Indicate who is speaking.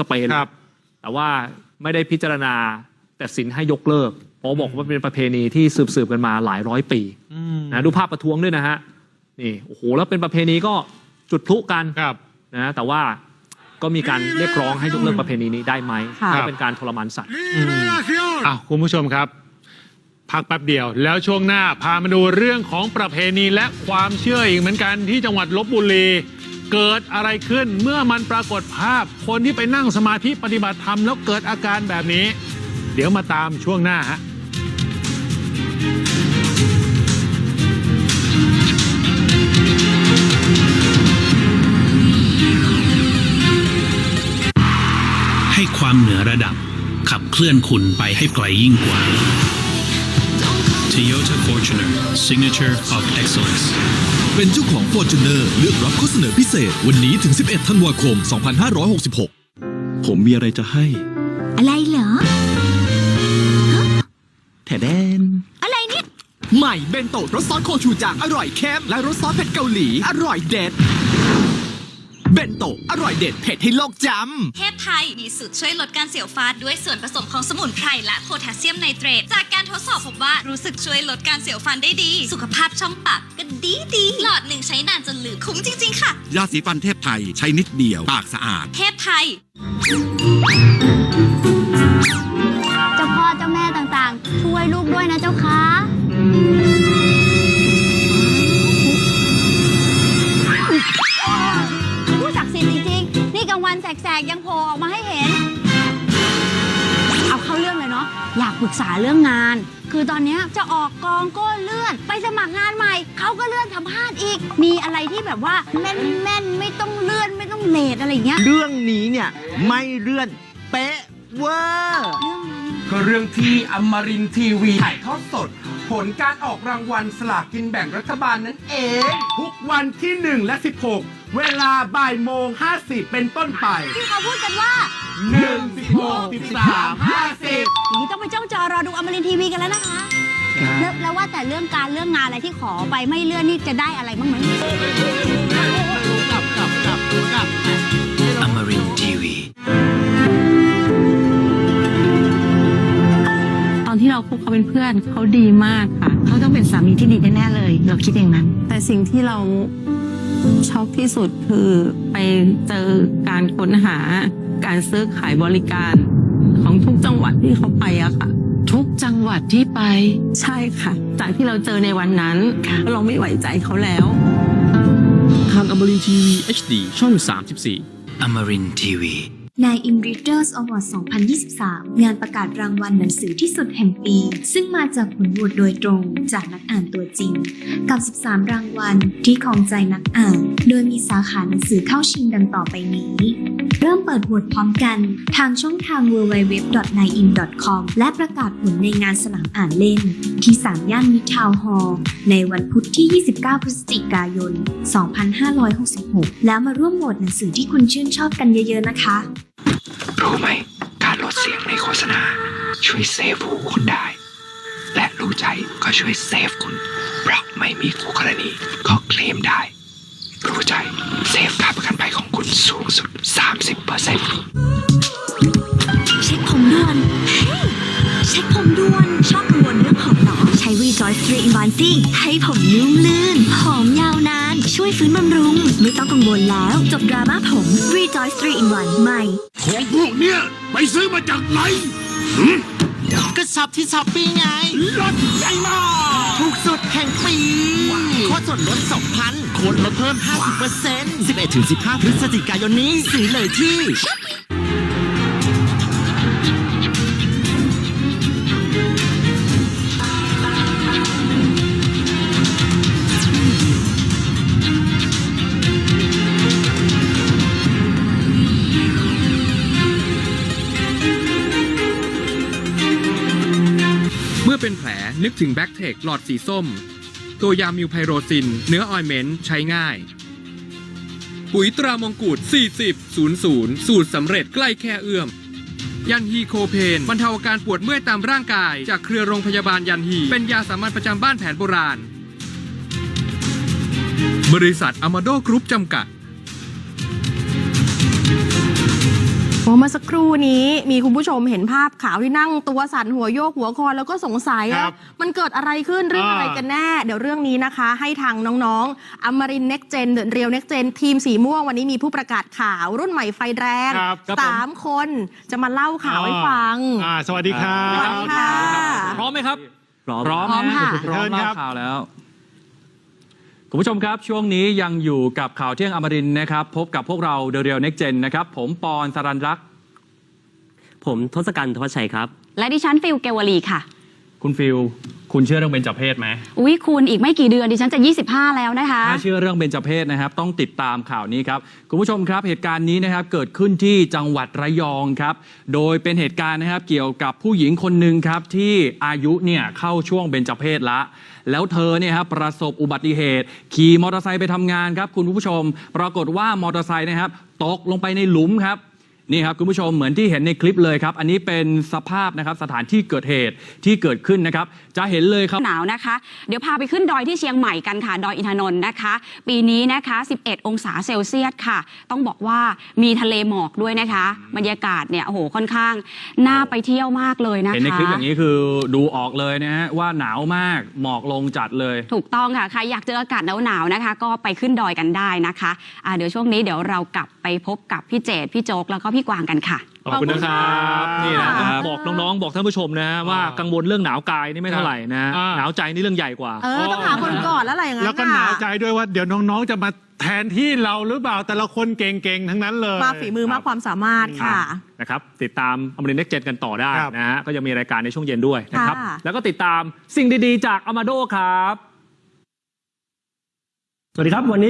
Speaker 1: สเปน
Speaker 2: ครับ
Speaker 1: แต่ว่าไม่ได้พิจารณาแต่สินให้ยกเลิกเพราะบอกว่าเป็นประเพณีที่สืบสืบๆกันมาหลายร้อยปีนะดูภาพประท้วงด้วยนะฮะนี่โอ้โหแล้วเป็นประเพณีก็จุดพลุกัน
Speaker 2: ครับ
Speaker 1: นะแต่ว่าก็มีการเรียกร้องให้ยกเลิกประเพณีนี้ได้ไหม
Speaker 3: ค่ะ
Speaker 1: เพราะเป็นการทรมานสัตว์
Speaker 2: อะคุณผู้ชมครับ พักแป๊บเดียว แล้วช่วงหน้าพามาดูเรื่องของประเพณีและความเชื่ออีกเหมือนกันที่จังหวัดลบบุรี เกิดอะไรขึ้นเมื่อมันปรากฏภาพคนที่ไปนั่งสมาธิปฏิบัติธรรมแล้วเกิดอาการแบบนี้ เดี๋ยวมาตามช่วงหน้าฮะ
Speaker 4: ให้ความเหนือระดับขับเคลื่อนคุณไปให้ไกลยิ่งกว่า Toyota Fortuner Signature of Excellence
Speaker 5: เป็นเจ้าของ Fortuner เลือกรับข้อเสนอพิเศษ วันนี้ถึง 11 ธันวาคม 2566 ผมมีอะไรจะให้
Speaker 3: อะไรเหรอ
Speaker 5: แถแดน
Speaker 3: อะไรเนี่ย
Speaker 5: ใหม่เบนโตะรสซอสโคชูจังอร่อยเค็มและรสซอสเผ็ดเกาหลี อร่อยเด็ด เบนโตะอร่อยเด็ดเผ็ดให้โลกจำ
Speaker 6: เทพไทยมีสูตรช่วยลดการเสียวฟันด้วยส่วนผสมของสมุนไพรและโพแทสเซียมไนเตรต จากการทดสอบพบว่ารู้สึกช่วยลดการเสียวฟันได้ดี สุขภาพช่องปากก็ดีดีหลอดหนึ่งใช้นานจนลืมคุ้มจริง ๆ ค่ะ
Speaker 7: ยาสีฟันเทพไทยใช้นิดเดียว ปากสะอาด
Speaker 6: เทพไทย
Speaker 3: แสกๆ ยังโผล่ออกมาให้เห็น เอาเข้าเรื่องเลยเนาะอยากปรึกษาเรื่องงาน คือตอนเนี้ยจะออกกองก็เลื่อน ไปสมัครงานใหม่เขาก็เลื่อนสัมภาษณ์อีก มีอะไรที่แบบว่าแม่นๆไม่ต้องเลื่อนไม่ต้องเลทอะไรอย่างเงี้ย
Speaker 8: เรื่องนี้เนี่ยไม่เลื่อนเป๊ะเวอร์
Speaker 3: เรื่องอะไร
Speaker 9: ก็เรื่องที่อมรินทร์ทีวีถ่ายทอดสด ผลการออกรางวัลสลากกินแบ่งรัฐบาลนั่นเอง ทุกวันที่ 1 และ 16 เวลาบ่ายโมง 50 เป็นต้นไป
Speaker 3: ที่เขาพูดกันว่า
Speaker 9: 1 16 13 50
Speaker 3: อย่างนี้ต้องไปจ้องจอรอดูอมรินทร์ทีวีกันแล้วนะคะแล้วแล้วว่าแต่เรื่องการเรื่องงานอะไรที่ขอไปไม่เลื่อนนี่จะได้อะไรบ้างไหม
Speaker 4: Amarin Tiwi
Speaker 10: ตอนที่เราคบเขาเป็นเพื่อนเขาดีมากค่ะ เขาต้องเป็นสามีที่ดีแน่ๆเลย เราคิดอย่างนั้น แต่สิ่งที่เรา ช็อกที่สุดคือไปเจอการค้นหาการซื้อขายบริการ ของทุกจังหวัดที่เขาไปอะค่ะ
Speaker 11: ทุกจังหวัดที่ไป
Speaker 10: ใช่ค่ะ จากที่เราเจอในวันนั้นเราไม่ไหวใจเขาแล้ว
Speaker 5: ทางอมรินทีวี HD ช่อง 34
Speaker 4: Amarin Tiwi
Speaker 6: นาย In Readers Award 2023 งานประกาศรางวัลหนังสือที่สุดแห่งปี ซึ่งมาจากผลโหวตโดยตรงจากนักอ่านตัวจริง กับ 13 รางวัลที่ครองใจนักอ่าน โดยมีสาขาหนังสือเข้าชิงดังต่อไปนี้ เริ่มเปิดโหวตพร้อมกัน ทางช่องทาง www.9in.com และประกาศผลในงานสนามอ่านเล่น ที่สามย่านมิทาวฮอลล์ในวันพุธที่ 29 พฤศจิกายน 2566 แล้วมาร่วมโหวตหนังสือที่คุณชื่นชอบกันเยอะๆนะคะ
Speaker 4: รู้ไหม การลดเสียงในโฆษณา ช่วยเซฟหูคุณได้ และรู้ใจก็ช่วยเซฟคุณ เพราะไม่มีคู่กรณีก็เคลมได้ รู้ใจเซฟค่าประกันภัยของคุณสูงสุด 30%
Speaker 6: เช็คผมด่วนเช็คผมด่วนชอบกังวลเรื่องผมเหรอใช้ Rejoice 3 in 1สิให้ผมนุ่มลื่นหอมยาวนาน ช่วยฟื้นบำรุง ไม่ต้องกังวลแล้ว จบดราม่าผม Rejoice 3 in 1ใหม่
Speaker 7: ของพวกเนี้ยไปซื้อมาจากไหน
Speaker 8: ก็ช็อปที่ช้อปปี้ไง
Speaker 7: รถใหญ่มาก
Speaker 8: ถูกสุดแห่งปีโค้ดส่วนลด 2,000 โค้ดลดเพิ่ม 50% 11-15 พฤศจิกายนนี้ซื้อเลยที่
Speaker 9: เมื่อเป็นแผลนึกถึงแบ็กเทคหลอดสีส้ม ตัวยามิวไพโรซิน เนื้อออยเมนต์ใช้ง่าย ปุ๋ยตรามงกุฎ40 00 สูตรสำเร็จใกล้แค่เอื้อม ยันฮีโคเพนบรรเทาอาการปวดเมื่อยตามร่างกาย จากเครือโรงพยาบาลยันฮี เป็นยาสามัญประจำบ้านแผนโบราณ บริษัทอมาโดกรุ๊ปจำกัด
Speaker 12: เมื่อสักครู่นี้มีคุณผู้ชมเห็นภาพขาวที่นั่งตัวสั่นหัวโยกหัวคอนแล้วก็สงสัย
Speaker 2: ครั
Speaker 12: ว่า
Speaker 2: บ
Speaker 12: มันเกิดอะไรขึ้นเรื่อง
Speaker 2: อ่า
Speaker 12: อะไรกันแน่ เดี๋ยวเรื่องนี้นะคะ ให้ทางน้องๆอมรินเน็กเจนเรียวเน็กเจนทีมสีม่วงวันนี้มีผู้ประกาศข่าวรุ่นใหม่ไฟแรง
Speaker 2: ครับครับผม
Speaker 12: สามคนจะมาเล่าข่าวให้ฟัง
Speaker 2: อ่าสวัสดีครั
Speaker 12: สวัส
Speaker 2: บ
Speaker 12: ดีค่ะ
Speaker 1: พร้อมไหมครับ
Speaker 13: พร้อม
Speaker 1: พร้อม
Speaker 3: พร้อมค่ะ
Speaker 13: พร้อม
Speaker 2: เชิญครั
Speaker 13: เล่า
Speaker 2: บ
Speaker 13: ข่าวแล้ว คุณผู้ชมครับ ช่วงนี้ยังอยู่กับข่าวเที่ยงอมรินทร์นะครับ พบกับพวกเราเด e r เรีย n เน็กเจนนะครับ ผมปอนสรันรักษ์
Speaker 8: ผมทศกัณฐ์ทวัชชัยครับ
Speaker 3: และดิฉันฟิลเกวลีค่ะ
Speaker 13: คุณฟิลคุณเชื่อเรื่องเบญจเพศไหม
Speaker 3: อุ้ยคุณอีกไม่กี่เดือนดิฉันจะ 25 แล้วนะคะ
Speaker 13: ถ้าเชื่อเรื่องเบญจเพศนะครับ ต้องติดตามข่าวนี้ครับ คุณผู้ชมครับเหตุการณ์นี้นะครับเกิดขึ้นที่จังหวัดระยองครับ โดยเป็นเหตุการณ์นะครับเกี่ยวกับผู้หญิงคนหนึ่งครับที่อายุเนี่ยเข้าช่วงเบญจเพศละ แล้วเธอเนี่ยครับประสบอุบัติเหตุ ขี่มอเตอร์ไซค์ไปทำงานครับคุณผู้ชม ปรากฏว่ามอเตอร์ไซค์นะครับตกลงไปในหลุมครับ นี่ครับคุณผู้ชมเหมือนที่เห็นในคลิปเลยครับ อันนี้เป็นสภาพนะครับสถานที่เกิดเหตุที่เกิดขึ้นนะครับ จะเห็นเลยครับ
Speaker 3: หนาวนะคะ เดี๋ยวพาไปขึ้นดอยที่เชียงใหม่กันค่ะ ดอยอินทนนท์นะคะ ปีนี้นะคะ 11 องศาเซลเซียสค่ะ ต้องบอกว่ามีทะเลหมอกด้วยนะคะ บรรยากาศเนี่ยโอ้โหค่อนข้างน่าไปเที่ยวมากเลยนะคะ
Speaker 13: เห็นในคลิปอย่างนี้คือดูออกเลยนะฮะว่าหนาวมากหมอกลงจัดเลย
Speaker 3: ถูกต้องค่ะใครอยากเจออากาศหนาวๆนะคะ ก็ไปขึ้นดอยกันได้นะคะอ่าเดี๋ยวช่วงนี้เดี๋ยวเรากลับไปพบกับพี่เจดพี่โจ๊กแล้วก็พี่กวางกันค่ะ
Speaker 1: ขอบคุณนะครับนี่นะ
Speaker 12: ครับ
Speaker 1: บอกน้องๆ บอกท่านผู้ชมนะว่ากังวลเรื่องหนาวกายนี่ไม่เท่าไหร่นะ
Speaker 2: อ่า
Speaker 1: หนาวใจนี่เรื่องใหญ่กว่า
Speaker 12: เออต้องหาคนก่อนแล้วอะไรอย่างนั้น
Speaker 2: แล้วก็
Speaker 12: น่ะ
Speaker 2: หนาวใจด้วยว่าเดี๋ยวน้องๆจะมาแทนที่เราหรือเปล่าแต่ละคนเก่งๆ ทั้งนั้นเลย
Speaker 12: มาฝีมือมากความสามารถค่ะ
Speaker 1: นะครับติดตามอมรินเน็กเจนกันต่อได้
Speaker 2: ครับ
Speaker 1: นะฮะก็ยังมีรายการในช่วงเย็นด้วยนะครับ
Speaker 12: ค่ะ
Speaker 1: แล้วก็ติดตามสิ่งดีๆ จากอมาโดครับ
Speaker 8: สวัสดีครับวันนี้